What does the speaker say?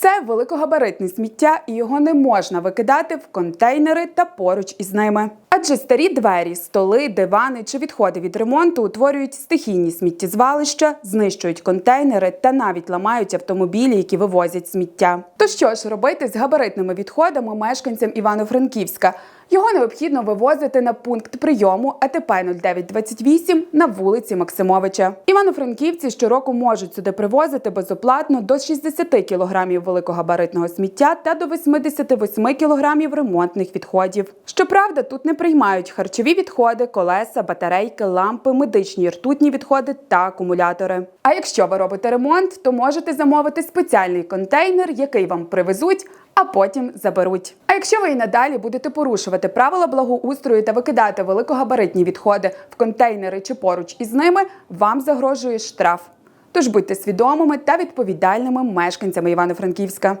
Це великогабаритне сміття, і його не можна викидати в контейнери та поруч із ними. Адже старі двері, столи, дивани чи відходи від ремонту утворюють стихійні сміттєзвалища, знищують контейнери та навіть ламають автомобілі, які вивозять сміття. То що ж робити з габаритними відходами мешканцям Івано-Франківська? Його необхідно вивозити на пункт прийому АТП 0928 на вулиці Максимовича. Івано-франківці щороку можуть сюди привозити безоплатно до 60 кілограмів великогабаритного сміття та до 88 кілограмів ремонтних відходів. Щоправда, тут не приймають харчові відходи, колеса, батарейки, лампи, медичні ртутні відходи та акумулятори. А якщо ви робите ремонт, то можете замовити спеціальний контейнер, який вам привезуть, а потім заберуть. А якщо ви і надалі будете порушувати правила благоустрою та викидати великогабаритні відходи в контейнери чи поруч із ними, вам загрожує штраф. Тож будьте свідомими та відповідальними мешканцями Івано-Франківська.